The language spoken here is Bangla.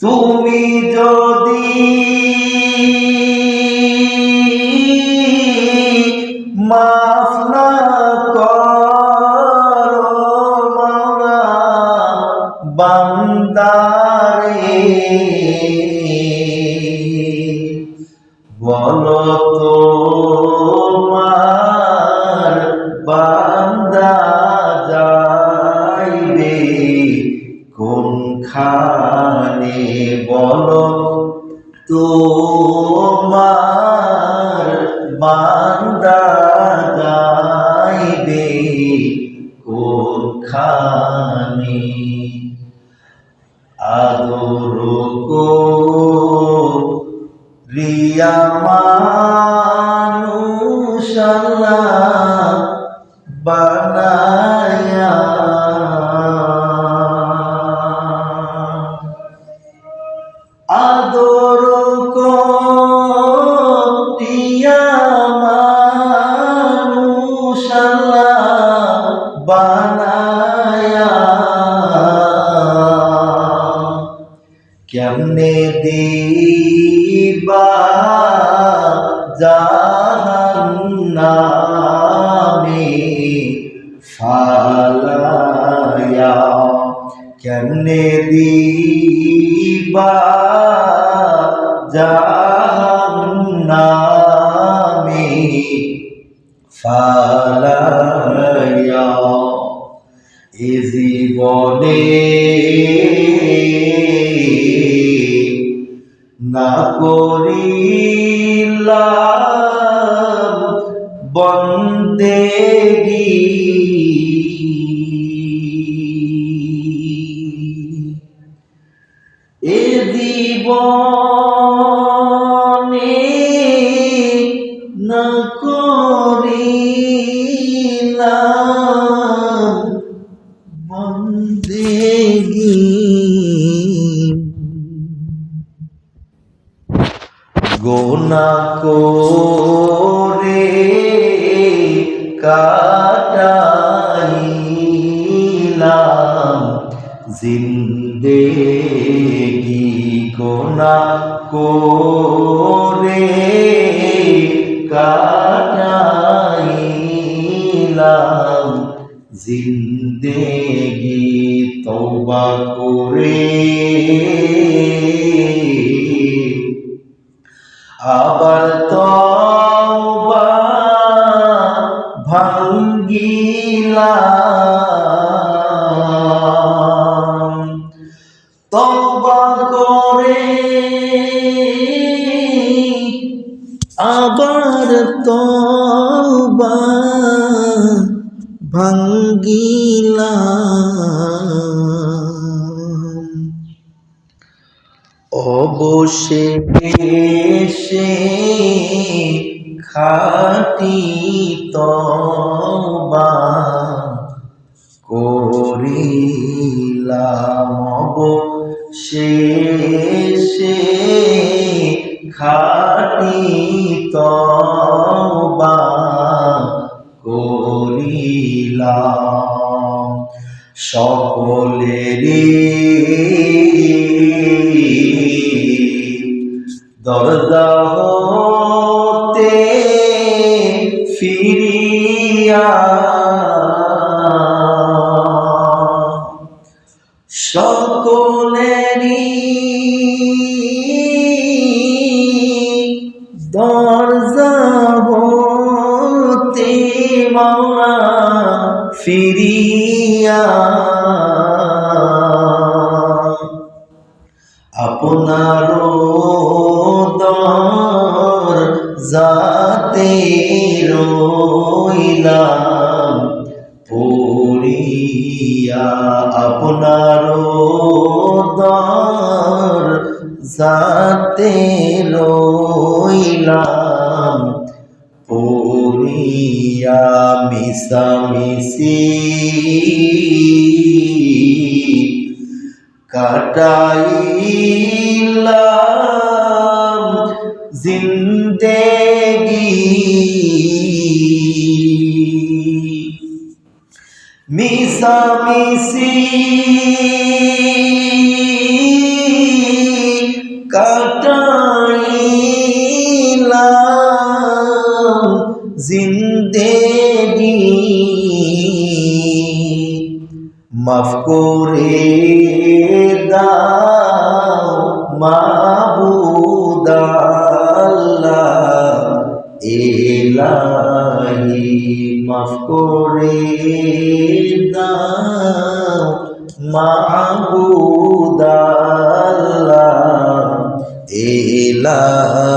তুমি যদি মাফ না করো মাওলা বান্দারে বলো তোমার বান্দা যাইবে কোনখানে আদর কো রিয়া মানুষ আল্লাহ বানায়া কেমনে দিবা জাহান্নামে ফালায়া কেমনে দিবা জাহান্নামে ফালায়া এ জীবনে করিলাম বন্দেগি এ জীবনে না করিলাম গোনা করে কাটাইলাম। জিন্দেগি গোনা করে কাটাইলাম। জিন্দেগি তওবা করে আবার তওবা ভাঙ্গিলাম। তওবা করে আবার তওবা ভাঙ্গিলাম। অবশেষে খাটি তবা করিলাম অবশেষে। খাটি তবা করিলাম। সকলেরই দরজা হতে ফিরিয়া। সকলেরই দরজা হতে মাওলা ফিরিয়া। আপনার রইলাম পড়িয়া আপনার দর যাতে রইলাম পড়িয়া মিশামিশি কাটাইলাম। মিশামিশি কাটাইলাম জিন্দেগি। মাফ করে দাও। দাও মাবুদাল্লাহ এলাহি